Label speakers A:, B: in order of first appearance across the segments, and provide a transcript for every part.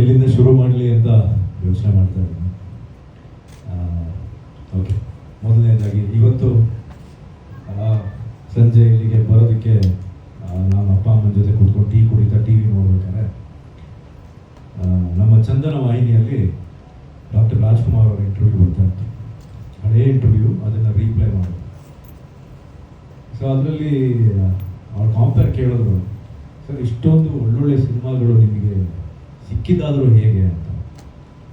A: ಎಲ್ಲಿಂದ ಶುರು ಮಾಡಲಿ ಅಂತ ಯೋಚನೆ ಮಾಡ್ತಾ ಇದ್ದೀನಿ. ಓಕೆ ಮೊದಲನೇದಾಗಿ, ಇವತ್ತು ಸಂಜೆ ಇಲ್ಲಿಗೆ ಬರೋದಕ್ಕೆ ನಾನು ಅಪ್ಪ ಅಮ್ಮನ ಜೊತೆ ಕೂತ್ಕೊಂಡು ಟೀ ಕುಡಿತಾ ಟಿ ವಿ ನೋಡ್ಬೇಕಾದ್ರೆ ನಮ್ಮ ಚಂದನ ವಾಹಿನಿಯಲ್ಲಿ ಡಾಕ್ಟರ್ ರಾಜ್ಕುಮಾರ್ ಅವರ ಇಂಟರ್ವ್ಯೂ ಬರ್ತಾ ಇತ್ತು. ಹಳೇ ಇಂಟರ್ವ್ಯೂ ಅದನ್ನು ರೀಪ್ಲೈ ಮಾಡೋದು. ಸೊ ಅದರಲ್ಲಿ ಅವ್ರ ಕಾಂಪೇರ್ ಕೇಳಿದ್ರು ಸರ್ ಇಷ್ಟೊಂದು ಒಳ್ಳೊಳ್ಳೆ ಸಿನಿಮಾಗಳು ನಿಮಗೆ ಸಿಕ್ಕಿದಾದರೂ ಹೇಗೆ ಅಂತ.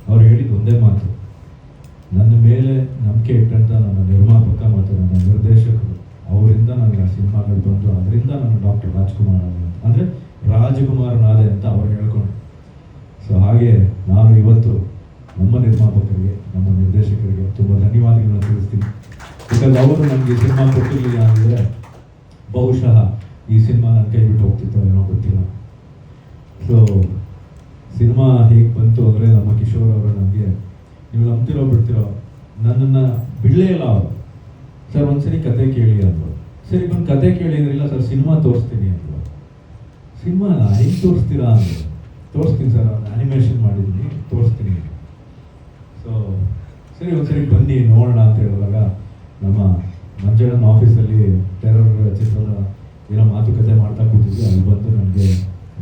A: ಅವ್ರು ಹೇಳಿದ ಒಂದೇ ಮಾತು. ನನ್ನ ಮೇಲೆ ನಂಬಿಕೆ ಇಟ್ಟಂತ ನನ್ನ ನಿರ್ಮಾಪಕ ಮತ್ತು ನನ್ನ ನಿರ್ದೇಶಕರು, ಅವರಿಂದ ನನಗೆ ಆ ಸಿನಿಮಾಗಳು ಬಂದು, ಅದರಿಂದ ನಾನು ಡಾಕ್ಟರ್ ರಾಜ್ಕುಮಾರ್ ಅಂದರೆ ರಾಜಕುಮಾರ್ ನಾದೆ ಅಂತ ಅವ್ರು ಹೇಳ್ಕೊಂಡು ಸೊ ಹಾಗೆ ನಾನು ಇವತ್ತು ನಮ್ಮ ನಿರ್ಮಾಪಕರಿಗೆ, ನಮ್ಮ ನಿರ್ದೇಶಕರಿಗೆ ತುಂಬ ಧನ್ಯವಾದಗಳನ್ನು ತಿಳಿಸ್ತೀನಿ. ಬಿಕಾಸ್ ಅವರು ನನಗೆ ಸಿನಿಮಾ ಕೊಟ್ಟಿರಲಿಲ್ಲ ಅಂದರೆ ಬಹುಶಃ ಈ ಸಿನಿಮಾ ನನ್ನ ಕೈ ಬಿಟ್ಟು ಹೋಗ್ತಿತ್ತೋ ಏನೋ ಗೊತ್ತಿಲ್ಲ. ಸೊ ಸಿನಿಮಾ ಹೇಗೆ ಬಂತು ಅಂದರೆ ನಮ್ಮ ಕಿಶೋರ್ ಅವರು ನನಗೆ ನೀವು ನಂಬ್ತಿರೋ ಬಿಡ್ತಿರೋ, ನನ್ನನ್ನು ಬಿಡಲೇ ಇಲ್ಲ ಅವರು. ಸರ್, ಒಂದ್ಸರಿ ಕತೆ ಕೇಳಿ ಅಂದರು. ಸರಿ, ಬಂದು ಕತೆ ಕೇಳಿದ್ರಿಲ್ಲ ಸರ್, ಸಿನಿಮಾ ತೋರಿಸ್ತೀನಿ ಅಂದರು. ಸಿನಿಮಾನ ಹೆಂಗೆ ತೋರಿಸ್ತೀರಾ ಅಂದರು. ತೋರಿಸ್ತೀನಿ ಸರ್ ಅವ್ನು ಆ್ಯನಿಮೇಷನ್ ಮಾಡಿದ್ದೀನಿ ತೋರಿಸ್ತೀನಿ ಸೊ ಸರಿ, ಒಂದ್ಸರಿ ಬನ್ನಿ, ನೋಡೋಣ ಅಂತ ಹೇಳುವಾಗ ನಮ್ಮ ಮಂಜಣ್ಣನ ಆಫೀಸಲ್ಲಿ ಟೆರರ್ ಚಿತ್ರದ ಏನೋ ಮಾತುಕತೆ ಮಾಡ್ತಾ ಕೂತಿದ್ವಿ. ಅಲ್ಲಿ ಬಂದು ನನಗೆ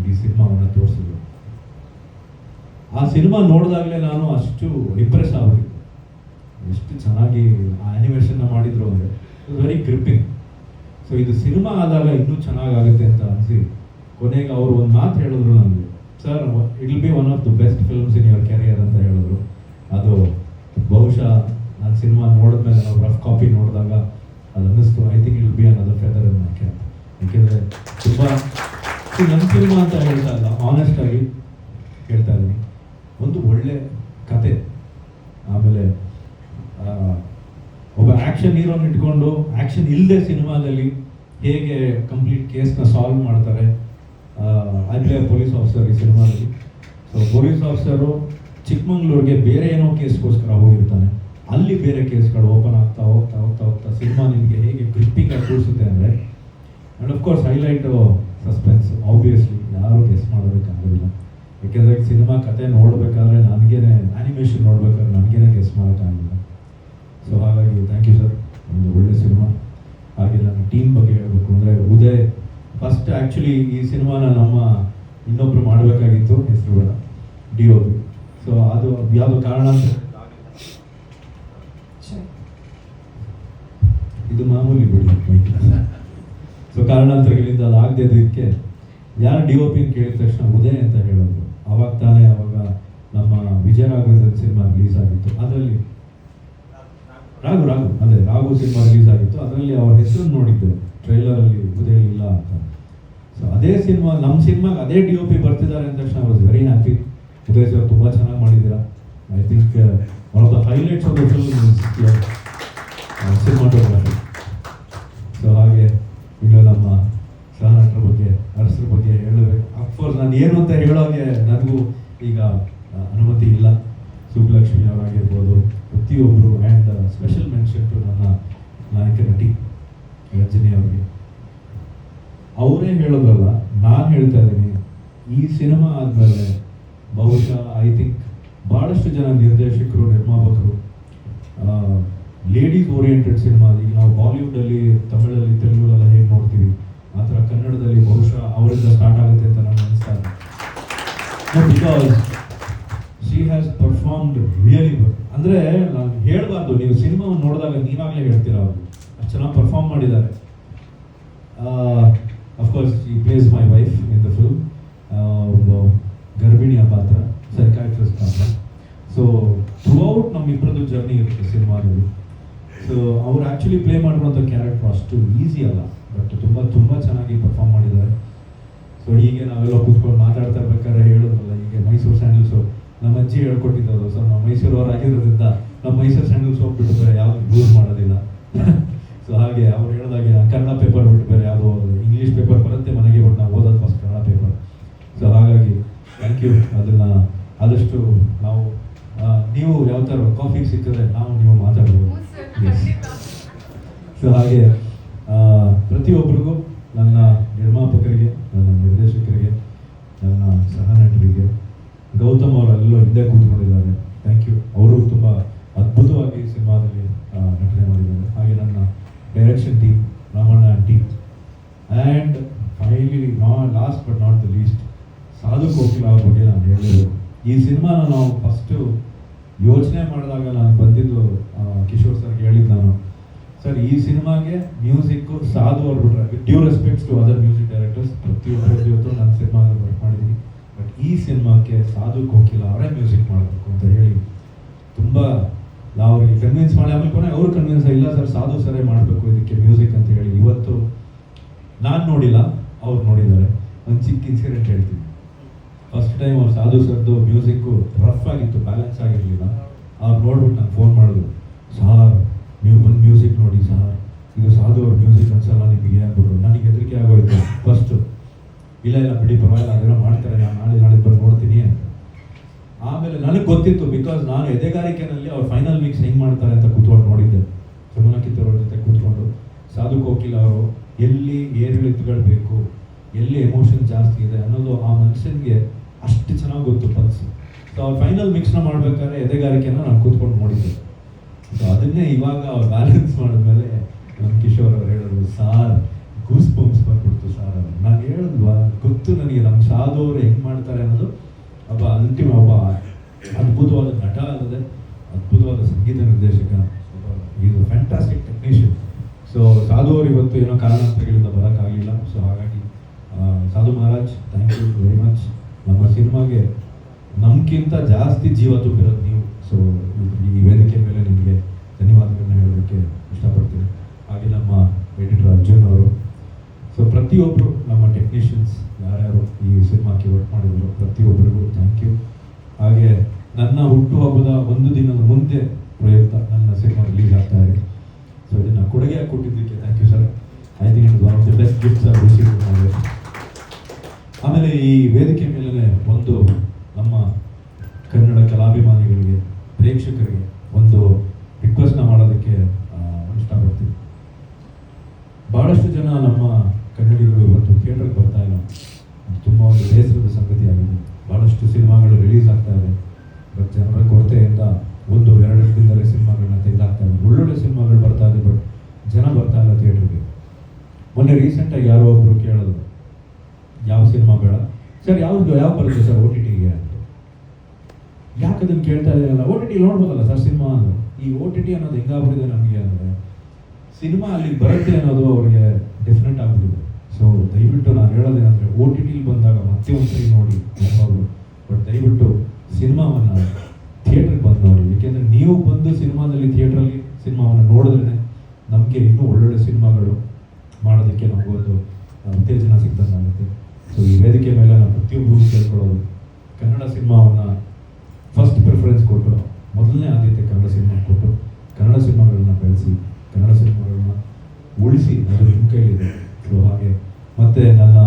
A: ಈ ಸಿನಿಮಾವನ್ನು ತೋರಿಸಿದ್ರು. ಆ ಸಿನಿಮಾ ನೋಡಿದಾಗಲೇ ನಾನು ಅಷ್ಟು ಇಂಪ್ರೆಸ್ ಆಗಬೇಕು ಎಷ್ಟು ಚೆನ್ನಾಗಿ ಆ ಆ್ಯನಿಮೇಷನ್ನ ಮಾಡಿದ್ರು ಅಂದರೆ ಇಟ್ ವೆರಿ ಗ್ರಿಪ್ಪಿಂಗ್ ಸೊ ಇದು ಸಿನಿಮಾ ಆದಾಗ ಇನ್ನೂ ಚೆನ್ನಾಗಾಗುತ್ತೆ ಅಂತ ಅನಿಸಿ, ಕೊನೆಗೆ ಅವರು ಒಂದು ಮಾತು ಹೇಳಿದ್ರು ನನಗೆ sir it will be one of the best films in your career ಅಂತ ಹೇಳಿದ್ರು. ಅದು ಬಹುಶಃ ನಾನು ಸಿನಿಮಾ ನೋಡಿದ್ಮೇಲೆ ನಾವು ರಫ್ ಕಾಪಿ ನೋಡಿದಾಗ ಅದು ಅನ್ನಿಸ್ತು ಐ ಥಿಂಕ್ ಇಲ್ ಬಿ ಅನ್ನೋದು ಫೆದರ್ ಕ್ಯಾಪ್ ಯಾಕೆಂದರೆ ತುಂಬ ನನ್ನ ಸಿನಿಮಾ ಅಂತ ಹೇಳ್ತಾ ಇಲ್ಲ ಆನೆಸ್ಟಾಗಿ ಹೇಳ್ತಾ ಇದ್ದೀನಿ. ಒಂದು ಒಳ್ಳೆ ಕತೆ. ಆಮೇಲೆ ಒಬ್ಬ ಆ್ಯಕ್ಷನ್ ಹೀರೋನ್ ಇಟ್ಕೊಂಡು ಆ್ಯಕ್ಷನ್ ಇಲ್ಲದೆ ಸಿನಿಮಾದಲ್ಲಿ ಹೇಗೆ ಕಂಪ್ಲೀಟ್ ಕೇಸ್ನ ಸಾಲ್ವ್ ಮಾಡ್ತಾರೆ. ಪ್ಲೇ ಪೊಲೀಸ್ ಆಫೀಸರ್ ಈ ಸಿನಿಮಾದಲ್ಲಿ. ಸೊ ಪೊಲೀಸ್ ಆಫೀಸರು ಚಿಕ್ಕಮಂಗ್ಳೂರಿಗೆ ಬೇರೆ ಏನೋ ಕೇಸ್ಗೋಸ್ಕರ ಹೋಗಿರ್ತಾನೆ. ಅಲ್ಲಿ ಬೇರೆ ಕೇಸ್ಗಳು ಓಪನ್ ಆಗ್ತಾ ಹೋಗ್ತಾ ಹೋಗ್ತಾ ಹೋಗ್ತಾ ಸಿನಿಮಾ ನಿಮಗೆ ಹೇಗೆ ಗ್ರಿಪ್ಪಿಂಗ್ ಆಗಿ ಕೂರಿಸುತ್ತೆ ಅಂದರೆ and of course highlight suspense obviously ಯಾರು ಕೇಸ್ ಮಾಡೋದಕ್ಕಾಗೋದಿಲ್ಲ ಯಾಕೆಂದರೆ ಸಿನಿಮಾ ಕತೆ ನೋಡಬೇಕಾದ್ರೆ ನನಗೇನೆ ಆ್ಯನಿಮೇಷನ್ ನೋಡ್ಬೇಕಾದ್ರೆ ನನಗೇನೆ ಗೆಸ್ ಮಾಡೋಕ್ಕಾಗಿಲ್ಲ ಸೊ ಹಾಗಾಗಿ ಥ್ಯಾಂಕ್ ಯು ಸರ್ ಒಂದು ಒಳ್ಳೆ ಸಿನಿಮಾ. ಹಾಗೆ ನನ್ನ ಟೀಮ್ ಬಗ್ಗೆ ಹೇಳಬೇಕು ಅಂದರೆ ಉದಯ್ ಫಸ್ಟ್ ಆ್ಯಕ್ಚುಲಿ ಈ ಸಿನಿಮಾನ ನಮ್ಮ ಇನ್ನೊಬ್ರು ಮಾಡಬೇಕಾಗಿತ್ತು ಹೆಸರು ಬೇಡ ಡಿ ಒ ಬಿ ಸೊ ಅದು ಯಾವುದೋ ಕಾರಣ ಇದು ಮಾಮೂಲಿ ಬಿಡಿ ಸೊ ಕಾರಣಾಂತರಗಳಿಂದ ಅದು ಆಗದೆ ಇದಕ್ಕೆ ಯಾರು ಡಿ ಒ ಪಿ ಕೇಳಿದ ತಕ್ಷಣ ಉದಯ ಅಂತ ಹೇಳೋದು. ಅವಾಗ ತಾನೇ ಅವಾಗ ನಮ್ಮ ವಿಜಯ ರಾಘವೇಂದ್ರ ಸಿನಿಮಾ ರಿಲೀಸ್ ಆಗಿತ್ತು. ಅದರಲ್ಲಿ ರಾಘು ರಾಘು, ಅದೇ ರಾಘು ಸಿನಿಮಾ ರಿಲೀಸ್ ಆಗಿತ್ತು. ಅದರಲ್ಲಿ ಅವ್ರ ಹೆಸರು ನೋಡಿದ್ದೆ. ಟ್ರೈಲರಲ್ಲಿ ಇಲ್ಲ ಅಂತ. ಸೊ ಅದೇ ಸಿನಿಮಾ ನಮ್ಮ ಸಿನಿಮಾಗೆ ಅದೇ ಡಿ ಒ ಪಿ ಬರ್ತಿದ್ದಾರೆ ಅಂದ ತಕ್ಷಣ was very happy Uday sir ತುಂಬ ಚೆನ್ನಾಗಿ ಮಾಡಿದ್ದೀರಾ? I think one of the highlights of the film cinematography so ಹಾಗೆ ಇನ್ನು ನಮ್ಮ ಸಹನಟರ ಬಗ್ಗೆ ಅರಸರ ಬಗ್ಗೆ ಹೇಳಬೇಕು ಅಫ್ಕೋರ್ಸ್ ನಾನು ಏನು ಅಂತ ಹೇಳೋಕೆ ನನಗೂ ಈಗ ಅನುಮತಿ ಇಲ್ಲ. ಸುಬ್ಬಲಕ್ಷ್ಮಿ ಅವರಾಗಿರ್ಬೋದು, ಪ್ರತಿಯೊಬ್ಬರು ಆ್ಯಂಡ್ ಸ್ಪೆಷಲ್ ಮೆನ್ಷನ್ ಟು ನನ್ನ ನಾಯಕ ನಟಿ ರಂಜನಿ ಅವರಿಗೆ. ಅವರೇ ಹೇಳೋದಲ್ಲ, ನಾನು ಹೇಳ್ತಾ ಇದ್ದೀನಿ. ಈ ಸಿನಿಮಾ ಆದಮೇಲೆ ಬಹುಶಃ ಐ ಥಿಂಕ್ ಭಾಳಷ್ಟು ಜನ ನಿರ್ದೇಶಕರು, ನಿರ್ಮಾಪಕರು ಲೇಡೀಸ್ ಓರಿಯೆಂಟೆಡ್ ಸಿನಿಮಾ ಈಗ ನಾವು ಬಾಲಿವುಡಲ್ಲಿ ತಮಿಳಲ್ಲಿ ತೆಲುಗುಲೆಲ್ಲ ಹೇಗೆ ನೋಡ್ತೀವಿ, ಆ ಥರ ಕನ್ನಡದಲ್ಲಿ ಬಹುಶಃ ಅವರಿಂದ ಸ್ಟಾರ್ಟ್ ಆಗುತ್ತೆ ಅಂತ because she has performed really good ಅಂದರೆ ನಾನು ಹೇಳಬಾರ್ದು, ನೀವು ಸಿನಿಮಾವನ್ನು ನೋಡಿದಾಗ ನೀವಾಗಲೇ ಹೇಳ್ತೀರ ಅವರು. ಅಷ್ಟು ಚೆನ್ನಾಗಿ ಪರ್ಫಾರ್ಮ್ ಮಾಡಿದ್ದಾರೆ. ಅಫ್ಕೋರ್ಸ್ ಈ plays my wife in the film ಒಂದು ಗರ್ಭಿಣಿಯ ಪಾತ್ರ ಸೈಕಾಟ್ರಿಸ್ಟ್ ಪಾತ್ರ. ಸೊ ಥ್ರೂ ಔಟ್ ನಮ್ಮಿಬ್ಬರದ್ದು ಜರ್ನಿ ಇರುತ್ತೆ ಸಿನಿಮಾದಲ್ಲಿ. ಸೊ ಅವ್ರು ಆ್ಯಕ್ಚುಲಿ ಪ್ಲೇ ಮಾಡಿರುವಂಥ ಕ್ಯಾರೆಕ್ಟರ್ ಅಷ್ಟು ಈಸಿ ಅಲ್ಲ. ಬಟ್ ತುಂಬ ತುಂಬ ಚೆನ್ನಾಗಿ ಪರ್ಫಾರ್ಮ್ ಮಾಡಿದ್ದಾರೆ. ಸೊ ಹೀಗೆ ನಾವೆಲ್ಲ ಕೂತ್ಕೊಂಡು ಮಾತಾಡ್ತಾ ಇರ್ಬೇಕಾದ್ರೆ ಹೇಳೋದಲ್ಲ ಹೀಗೆ ಮೈಸೂರು ಸ್ಯಾಂಡಲ್ ಸೋಪ್ ನಮ್ಮ ಅಜ್ಜಿ ಹೇಳ್ಕೊಟ್ಟಿದ್ದವರು ಸರ್ ನಾವು ಮೈಸೂರವ್ರು ಆಗಿರೋದ್ರಿಂದ ನಮ್ಮ ಮೈಸೂರು ಸ್ಯಾಂಡಲ್ ಸೋಪ್ ಬಿಟ್ಟು ಬೇರೆ ಯಾವುದು ಯೂಸ್ ಮಾಡೋದಿಲ್ಲ. ಸೊ ಹಾಗೆ ಅವ್ರು ಹೇಳಿದಾಗೆ ನಾನು ಕನ್ನಡ ಪೇಪರ್ ಬಿಟ್ಟು ಬೇರೆ ಯಾವುದೋ ಇಂಗ್ಲೀಷ್ ಪೇಪರ್ ಬರುತ್ತೆ ಮನೆಗೆ ಬಟ್ ನಾವು ಓದೋದು ಫಸ್ಟ್ ಕನ್ನಡ ಪೇಪರ್ ಸೊ ಹಾಗಾಗಿ ಥ್ಯಾಂಕ್ ಯು ಅದನ್ನು ಆದಷ್ಟು ನಾವು ನೀವು ಯಾವ ಥರ ಕಾಫಿ ಸಿಕ್ಕಿದ್ರೆ ನಾವು ನೀವು ಮಾತಾಡ್ಬೋದು. ಸೊ ಹಾಗೆ ಪ್ರತಿಯೊಬ್ಬರಿಗೂ ನನ್ನ ನಿರ್ಮಾಪಕರಿಗೆ ನನ್ನ ನಿರ್ದೇಶಕರಿಗೆ ನನ್ನ ಗೌತಮ್ ಅವರೆಲ್ಲೋ ಹಿಂದೆ ಕೂತ್ಕೊಂಡಿದ್ದಾರೆ. ಥ್ಯಾಂಕ್ ಯು ಅವರು ತುಂಬ ಅದ್ಭುತವಾಗಿ ಸಿನಿಮಾದಲ್ಲಿ ನಟನೆ ಮಾಡಿದ್ದಾರೆ. ಹಾಗೆ ನನ್ನ direction team Ramanna team and finally ನಾ last but not the least Sadhu Kokila ಅವ್ರ ಬಗ್ಗೆ ನಾನು ಹೇಳಬೇಕು ಈ ಸಿನಿಮಾನ ನಾವು ಫಸ್ಟು ಯೋಚನೆ ಮಾಡಿದಾಗ ನಾನು ಬಂದಿದ್ದು ಕಿಶೋರ್ ಸರ್ಗೆ ಹೇಳಿದ್ದು ನಾನು. ಸರ್, ಈ ಸಿನಿಮಾಗೆ ಮ್ಯೂಸಿಕ್ಕು ಸಾಧು ಅವ್ರು ಬಿಟ್ರೆ due respects to other music directors ಪ್ರತಿಯೊಬ್ಬರು ಇವತ್ತು ನನ್ನ ಸಿನಿಮಾದಲ್ಲಿ ವರ್ಕ್ ಮಾಡಿದ್ದೀನಿ ಬಟ್ ಈ ಸಿನಿಮಾಕ್ಕೆ ಸಾಧು ಕೋಕಿಲ ಅವರೇ ಮ್ಯೂಸಿಕ್ ಮಾಡಬೇಕು ಅಂತ ಹೇಳಿ ತುಂಬ ನಾವು ಅವ್ರಿಗೆ ಕನ್ವಿನ್ಸ್ ಮಾಡಿ ಆಮೇಲೆ ಕೊನೆ ಅವ್ರು ಕನ್ವಿನ್ಸ್ ಇಲ್ಲ ಸರ್, ಸಾಧು ಸರೇ ಮಾಡಬೇಕು, ಇದಕ್ಕೆ ಮ್ಯೂಸಿಕ್ ಅಂತ ಹೇಳಿ. ಇವತ್ತು ನಾನು ನೋಡಿಲ್ಲ, ಅವ್ರು ನೋಡಿದ್ದಾರೆ. ಒಂದು ಚಿಕ್ಕ ಇನ್ಸಿಡೆಂಟ್ ಹೇಳ್ತೀನಿ. ಫಸ್ಟ್ ಟೈಮ್ ಅವ್ರು ಸಾಧು ಸರ್ದು ಮ್ಯೂಸಿಕ್ಕು ರಫ್ ಆಗಿತ್ತು ಬ್ಯಾಲೆನ್ಸ್ ಆಗಿರಲಿಲ್ಲ. ಅವ್ರು ನೋಡ್ಬಿಟ್ಟು ನಾನು ಫೋನ್ ಮಾಡಿದ್ರು ಸಾರ್, ನೀವು ಬಂದು ಮ್ಯೂಸಿಕ್ ನೋಡಿ, ಸಾರ್. ಇದು ಸಾಧು ಅವ್ರ ಮ್ಯೂಸಿಕ್ ಅನ್ಸಲ್ಲ, ನಿಮಗೆ ಅಂದ್ಬಿಟ್ಟು ನನಗೆ ಹೆದರಿಕೆ ಆಗೋಯ್ತು ಫಸ್ಟು ಇಲ್ಲ ಇಲ್ಲ, ಬಿಡಿ, ಪರವಾಗಿಲ್ಲ ಅದೆಲ್ಲ ಮಾಡ್ತಾರೆ, ನಾನು ನಾಳೆ ನಾಳೆ ಬಂದು ನೋಡ್ತೀನಿ ಅಂತ. ಆಮೇಲೆ ನನಗೆ ಗೊತ್ತಿತ್ತು ಬಿಕಾಸ್ ನಾನು ಎದೆಗಾರಿಕೆನಲ್ಲಿ ಅವ್ರು ಫೈನಲ್ ಮಿಕ್ಸ್ ಹೆಂಗೆ ಮಾಡ್ತಾರೆ ಅಂತ ಕೂತ್ಕೊಂಡು ನೋಡಿದ್ದೆ ಸುಮನ ಕಿತ್ತೂರ್ ಅವ್ರ ಜೊತೆ ಕೂತ್ಕೊಂಡು ಸಾಧು ಕೋಕಿಲ್ ಅವರು ಎಲ್ಲಿ ಏರಿಳಿತಗಳು ಬೇಕು ಎಲ್ಲಿ ಎಮೋಷನ್ ಜಾಸ್ತಿ ಇದೆ ಅನ್ನೋದು ಆ ಮನುಷ್ಯನಿಗೆ ಅಷ್ಟು ಚೆನ್ನಾಗಿ ಗೊತ್ತು ಪಲ್ಸ್ ಸೊ ಅವ್ರು ಫೈನಲ್ ಮಿಕ್ಸ್ನ ಮಾಡ್ಬೇಕಾದ್ರೆ ಎದೆಗಾರಿಕೆಯನ್ನು ನಾನು ಕೂತ್ಕೊಂಡು ನೋಡಿದ್ದೆ. ಸೊ ಅದನ್ನೇ ಇವಾಗ ಅವ್ರು ಬ್ಯಾಲೆನ್ಸ್ ಮಾಡಿದ್ಮೇಲೆ ನಮ್ಮ ಕಿಶೋರ್ ಅವ್ರು ಹೇಳೋದು ಸಾರ್ ಗೂಸ್ ಬಂಪ್ಸ್ ಬರ್ಬಿಡ್ತು ಸಾರ್ ನಾನು ಹೇಳಿದ್ವಾ, ಗೊತ್ತು ನನಗೆ ನಮ್ಮ ಸಾಧು ಅವರು ಹೆಂಗೆ ಮಾಡ್ತಾರೆ ಅನ್ನೋದು ಒಬ್ಬ ಅಂತಿಮ ಒಬ್ಬ ಅದ್ಭುತವಾದ ನಟ ಅಲ್ಲದೆ ಅದ್ಭುತವಾದ ಸಂಗೀತ ನಿರ್ದೇಶಕ ಇದು ಫ್ಯಾಂಟಾಸ್ಟಿಕ್ ಟೆಕ್ನಿಷಿಯನ್ ಸೊ ಸಾಧು ಅವರು ಇವತ್ತು ಏನೋ ಕಾರಣಾಂತರಗಳಿಂದ ಬರೋಕ್ಕಾಗಲಿಲ್ಲ. ಸೊ ಹಾಗಾಗಿ Sadhu Maharaj thank you very much ನಮ್ಮ ಸಿನಿಮಾಗೆ ನಮ್ಗಿಂತ ಜಾಸ್ತಿ ಜೀವ ತುಂಬಿರೋದು ನೀವು. ಸೊ ಈ ವೇದಿಕೆ ಮೇಲೆ ನಿಮಗೆ ಧನ್ಯವಾದಗಳನ್ನ ಹೇಳೋದಕ್ಕೆ ಇಷ್ಟಪಡ್ತೀನಿ. ಹಾಗೆ ನಮ್ಮ ಎಡಿಟರ್ ಅರ್ಜುನ್ ಅವರು. ಸೊ ಪ್ರತಿಯೊಬ್ಬರು ನಮ್ಮ ಟೆಕ್ನಿಷಿಯನ್ಸ್ ಯಾರ್ಯಾರು ಈ ಸಿನಿಮಾಕ್ಕೆ ವರ್ಕ್ ಮಾಡಿದ್ರು ಪ್ರತಿಯೊಬ್ಬರಿಗೂ ಥ್ಯಾಂಕ್ ಯು ಹಾಗೆ ನನ್ನ ಹುಟ್ಟುಹಬ್ಬದ ಒಂದು ದಿನದ ಮುಂದೆ ಪ್ರಯುಕ್ತ ಕೊಟ್ಟಿದ್ದಕ್ಕೆ thank you sir I think it of the best gifts receive ಆಮೇಲೆ ಈ ವೇದಿಕೆ ಮೇಲೆ ಒಂದು ನಮ್ಮ ಕನ್ನಡ ಕಲಾಭಿಮಾನಿಗಳಿಗೆ, ಪ್ರೇಕ್ಷಕರಿಗೆ ಒಂದು ರಿಕ್ವೆಸ್ಟ್ನ ಮಾಡೋದಕ್ಕೆ ಇಷ್ಟಪಡ್ತೀನಿ. ಬಹಳಷ್ಟು ಜನ ನಮ್ಮ ಕನ್ನಡಿಗರು ಇವತ್ತು ಥಿಯೇಟರ್ಗೆ ಬರ್ತಾ ಇಲ್ಲ. ತುಂಬ ಒಂದು ಬೇಸರದ ಸಂಗತಿ ಆಗಿದೆ ಬಹಳಷ್ಟು ಸಿನಿಮಾಗಳು ರಿಲೀಸ್ ಆಗ್ತಾ ಇದೆ. ಬಟ್ ಜನರ ಕೊರತೆಯಿಂದ ಒಂದು, ಎರಡು ದಿನದಲ್ಲೇ ಸಿನಿಮಾಗಳನ್ನ ತೆಗೆದಾಗ್ತಾ ಇದೆ. ಒಳ್ಳೊಳ್ಳೆ ಸಿನಿಮಾಗಳು ಬರ್ತಾ ಇದೆ, ಬಟ್ ಜನ ಬರ್ತಾ ಇಲ್ಲ ಥಿಯೇಟ್ರಿಗೆ. ಮೊನ್ನೆ ರೀಸೆಂಟಾಗಿ ಯಾರೋ ಒಬ್ರು ಕೇಳೋದು, ಯಾವ ಸಿನಿಮಾ ಬೇಡ? ಸರ್ ಯಾವ್ದು ಯಾವ ಬರುತ್ತೆ ಸರ್ ಓ ಟಿ ಟಿಗೆ ಅಂತ. ಯಾಕೆ ಅದನ್ನು ಕೇಳ್ತಾ ಇದ್ದೀರಲ್ಲ? ಓ ಟಿ ಟಿ ನೋಡ್ಬೋದಲ್ಲ ಸರ್ ಸಿನಿಮಾ ಅಂದ್ರೆ ಈ ಓ ಟಿ ಟಿ ಅನ್ನೋದು ಹೆಂಗಾಗ್ಬಿಟ್ಟಿದೆ ನಮಗೆ ಅಂದರೆ, ಸಿನಿಮಾ ಅಲ್ಲಿ ಬರುತ್ತೆ ಅನ್ನೋದು ಅವರಿಗೆ ಡೆಫಿನೆಟ್ ಆಗ್ಬಿಟ್ಟಿದೆ. ಸೊ ದಯವಿಟ್ಟು ನಾನು ಹೇಳೋದೇನಂದರೆ ಓ ಟಿ ಟಿಲಿ ಬಂದಾಗ ಮತ್ತೆ ಒಂದ್ಸರಿ ನೋಡಿ ಪ್ರಾಬ್ಲಮ್ ಬಟ್ ದಯವಿಟ್ಟು ಸಿನಿಮಾವನ್ನು ಥಿಯೇಟ್ರಿಗೆ ಬಂದು ನೋಡಿ ಏಕೆಂದರೆ ನೀವು ಬಂದು ಸಿನಿಮಾದಲ್ಲಿ ಥಿಯೇಟ್ರಲ್ಲಿ ಸಿನಿಮಾವನ್ನು ನೋಡಿದ್ರೆ ನಮಗೆ ಇನ್ನೂ ಒಳ್ಳೊಳ್ಳೆ ಸಿನಿಮಾಗಳು ಮಾಡೋದಕ್ಕೆ ನಮಗೊಂದು ಆ, ಉತ್ತೇಜನ ಸಿಗ್ದಂಗಾಗುತ್ತೆ ಸೊ ಈ ವೇದಿಕೆ ಮೇಲೆ ನಾನು ಪ್ರತಿಯೊಬ್ಬರು ಕೇಳ್ಕೊಳ್ಳೋದು ಕನ್ನಡ ಸಿನಿಮಾವನ್ನು ಫಸ್ಟ್ ಪ್ರಿಫರೆನ್ಸ್ ಕೊಟ್ಟು, ಮೊದಲನೇ ಆದ್ಯತೆ ಕನ್ನಡ ಸಿನಿಮಾ ಕೊಟ್ಟು, ಕನ್ನಡ ಸಿನಿಮಾಗಳನ್ನ ಬೆಳೆಸಿ, ಕನ್ನಡ ಸಿನಿಮಾಗಳನ್ನ ಉಳಿಸಿ, ಅದು ನಿಮ್ಮ ಕೈಲಿದೆ. ಸೊ ಹಾಗೆ. ಮತ್ತೆ ನನ್ನ